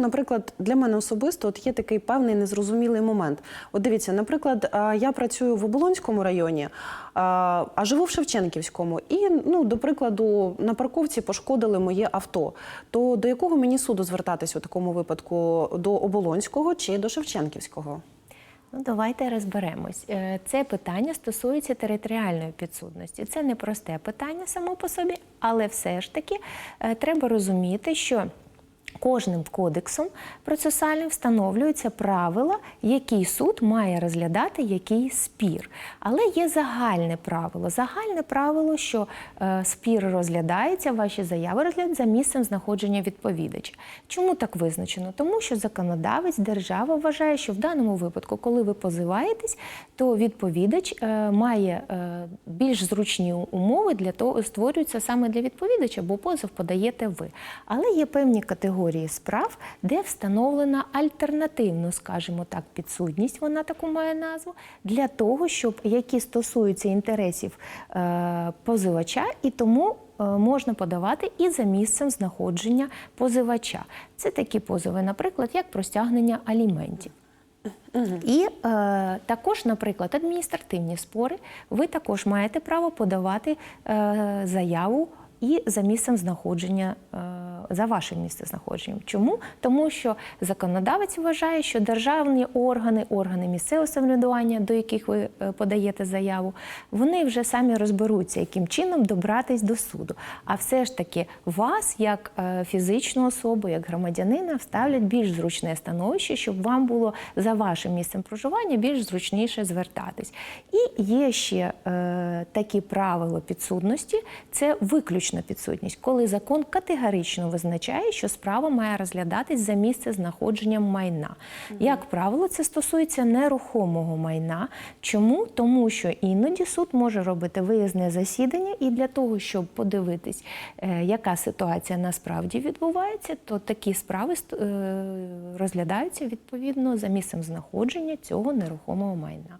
Наприклад, для мене особисто от є такий певний незрозумілий момент. От дивіться, наприклад, я працюю в Оболонському районі, а живу в Шевченківському, і ну, до прикладу, на парковці пошкодили моє авто. То до якого мені суду звертатись у такому випадку? До Оболонського чи до Шевченківського? Ну, давайте розберемось. Е, Це питання стосується територіальної підсудності. Це не просте питання само по собі, але все ж таки е, треба розуміти, що кожним кодексом процесуальним встановлюються правила, який суд має розглядати який спір. Але є загальне правило. Загальне правило, що е, спір розглядається, ваші заяви розглядають за місцем знаходження відповідача. Чому так визначено? Тому що законодавець держава вважає, що в даному випадку, коли ви позиваєтесь, то відповідач е, має е, більш зручні умови для того, створюються саме для відповідача, бо позов подаєте ви. Але є певні категорії справ, де встановлена альтернативно, скажімо так, підсудність, вона таку має назву, для того, щоб які стосуються інтересів е, позивача, і тому е, можна подавати і за місцем знаходження позивача. Це такі позови, наприклад, як про стягнення аліментів. І е, також, наприклад, адміністративні спори, ви також маєте право подавати е, заяву і за місцем знаходження, е, за вашим місцезнаходженням. Чому? Тому що законодавець вважає, що державні органи, органи місцевого самоврядування, до яких ви е, подаєте заяву, вони вже самі розберуться, яким чином добратись до суду. А все ж таки вас, як е, фізичну особу, як громадянина, вставлять більш зручне становище, щоб вам було за вашим місцем проживання більш зручніше звертатись. І є ще е, такі правила підсудності: це виключна підсудність, коли закон категорично визначає, що справа має розглядатись за місце знаходженням майна. Як правило, це стосується нерухомого майна. Чому? Тому що іноді суд може робити виїзне засідання, і для того, щоб подивитись, е, яка ситуація насправді відбувається, то такі справи е, розглядаються відповідно за місцем знаходження цього нерухомого майна.